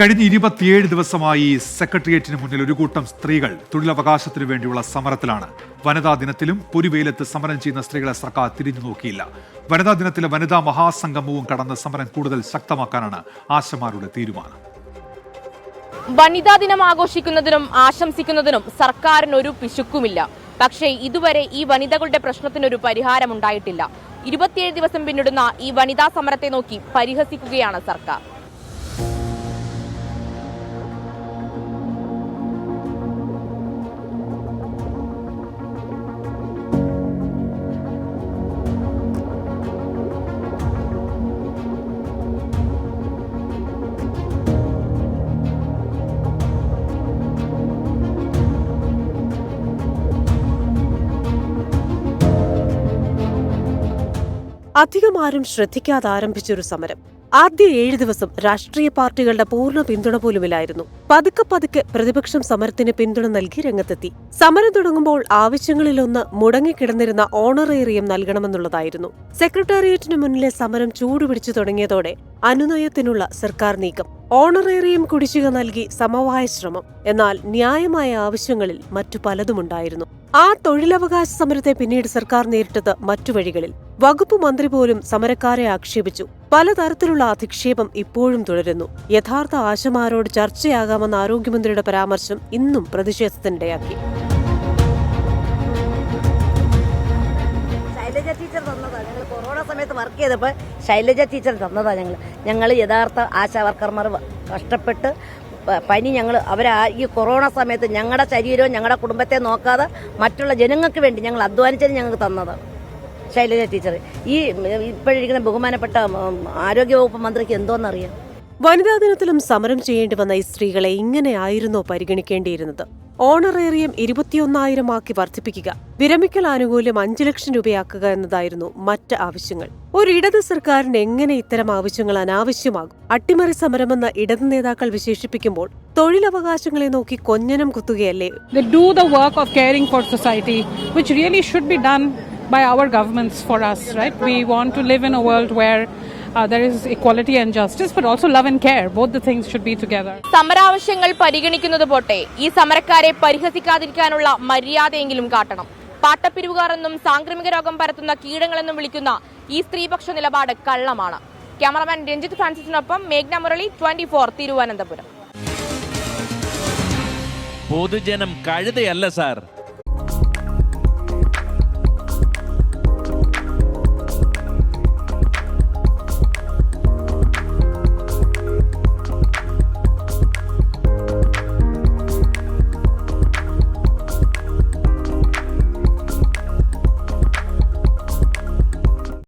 കഴിഞ്ഞ ഇരുപത്തിയേഴ് ദിവസമായി സെക്രട്ടേറിയറ്റിന് മുന്നിൽ ഒരു കൂട്ടം സ്ത്രീകൾ തൊഴിലവകാശത്തിനു വേണ്ടിയുള്ള സമരത്തിലാണ്. വനിതാ ദിനത്തിലും പൊരുവെയിലത്ത് സമരം ചെയ്യുന്ന സ്ത്രീകളെ സർക്കാർ തിരിഞ്ഞു നോക്കിയില്ല. വനിതാ ദിനത്തിലെ വനിതാ മഹാസംഗമവും കടന്ന് സമരം കൂടുതൽ ശക്തമാക്കാനാണ് ആശമാരുടെ തീരുമാനം. വനിതാ ദിനം ആഘോഷിക്കുന്നതിനും ആശംസിക്കുന്നതിനും സർക്കാരിന് ഒരു പിശുക്കുമില്ല. പക്ഷേ ഇതുവരെ ഈ വനിതകളുടെ പ്രശ്നത്തിനൊരു പരിഹാരമുണ്ടായിട്ടില്ല. ഇരുപത്തിയേഴ് ദിവസം പിന്നിടുന്ന ഈ വനിതാ സമരത്തെ നോക്കി പരിഹസിക്കുകയാണ് സർക്കാർ. അധികം ആരും ശ്രദ്ധിക്കാതെ ആരംഭിച്ചൊരു സമരം. ആദ്യ ഏഴ് ദിവസം രാഷ്ട്രീയ പാർട്ടികളുടെ പൂർണ പിന്തുണ പോലുമില്ലായിരുന്നു. പതുക്കെ പതുക്കെ പ്രതിപക്ഷം സമരത്തിന് പിന്തുണ നൽകി രംഗത്തെത്തി. സമരം തുടങ്ങുമ്പോൾ ആവശ്യങ്ങളിലൊന്ന് മുടങ്ങിക്കിടന്നിരുന്ന ഓണറേറിയം നൽകണമെന്നുള്ളതായിരുന്നു. സെക്രട്ടേറിയറ്റിന് മുന്നിലെ സമരം ചൂടുപിടിച്ചു തുടങ്ങിയതോടെ അനുനയത്തിനുള്ള സർക്കാർ നീക്കം. ഓണറേറിയം കുടിശ്ശിക നൽകി സമവായ ശ്രമം. എന്നാൽ ന്യായമായ ആവശ്യങ്ങളിൽ മറ്റു പലതുമുണ്ടായിരുന്നു. ആ തൊഴിലവകാശ സമരത്തെ പിന്നീട് സർക്കാർ നേരിട്ടത് മറ്റു വഴികളിൽ. വകുപ്പ് മന്ത്രി പോലും സമരക്കാരെ ആക്ഷേപിച്ചു. പലതരത്തിലുള്ള അധിക്ഷേപം ഇപ്പോഴും തുടരുന്നു. യഥാർത്ഥ ആശമാരോട് ചർച്ചയാകാമെന്ന ആരോഗ്യമന്ത്രിയുടെ പരാമർശം ഇന്നും പ്രതിഷേധത്തിനിടയാക്കി. ടീച്ചർ തന്നതാണ് ഞങ്ങൾ കൊറോണ സമയത്ത് വർക്ക് ചെയ്തപ്പോൾ ശൈലജ ടീച്ചർ തന്നതാണ് ഞങ്ങൾ ഞങ്ങൾ യഥാർത്ഥ ആശാ വർക്കർമാർ കഷ്ടപ്പെട്ട് പനി ഞങ്ങൾ അവർ ഈ കൊറോണ സമയത്ത് ഞങ്ങളുടെ ശരീരവും ഞങ്ങളുടെ കുടുംബത്തെ നോക്കാതെ മറ്റുള്ള ജനങ്ങൾക്ക് വേണ്ടി ഞങ്ങൾ അധ്വാനിച്ചത് ഞങ്ങൾക്ക് തന്നതാണ് ശൈലജ ടീച്ചർ ഈ ഇപ്പോഴിരിക്കുന്ന ബഹുമാനപ്പെട്ട ആരോഗ്യവകുപ്പ് മന്ത്രിക്ക് എന്തോന്നറിയാം? വനിതാ ദിനത്തിലും സമരം ചെയ്യേണ്ടി വന്ന ഈ സ്ത്രീകളെ ഇങ്ങനെയായിരുന്നോ പരിഗണിക്കേണ്ടിയിരുന്നത്? ഓണറേറിയം ഇരുപത്തിയൊന്നായിരം ആക്കി വർദ്ധിപ്പിക്കുക. വിരമിക്കൽ ആനുകൂല്യം അഞ്ചു ലക്ഷം രൂപയാക്കുക എന്നതായിരുന്നു മറ്റ് ആവശ്യങ്ങൾ. ഒരു ഇടത് സർക്കാരിന് എങ്ങനെ ഇത്തരം ആവശ്യങ്ങൾ അനാവശ്യമാകും? അട്ടിമറി സമരമെന്ന് ഇടത് നേതാക്കൾ വിശേഷിപ്പിക്കുമ്പോൾ തൊഴിലവകാശങ്ങളെ നോക്കി കൊഞ്ഞനം കുത്തുകയല്ലേ? Do the work of caring for society, which really should be done by our governments for us, right? We want to live in a world where there is equality and justice, but also love and care. Both the things should be together. സമരാവശ്യങ്ങൾ പരിഗണിക്കുന്നത് പോട്ടെ. ഈ സമരക്കാരെ പരിഹസിക്കാതിരിക്കാനുള്ള മര്യാദയെങ്കിലും കാട്ടണം. പാട്ടപ്പിരിവുകാർ എന്നും സാംക്രമിക രോഗം പരത്തുന്ന കീടങ്ങളെന്നും വിളിക്കുന്ന ഈ സ്ത്രീപക്ഷ നിലപാട് കള്ളമാണ്. ക്യാമറമാൻ രഞ്ജിത്ത് ഫ്രാൻസിസിനൊപ്പം മേഘ്ന മുരളി ട്വന്റി ഫോർ തിരുവനന്തപുരം. പൊതുജനം കഴുതയല്ല സാർ.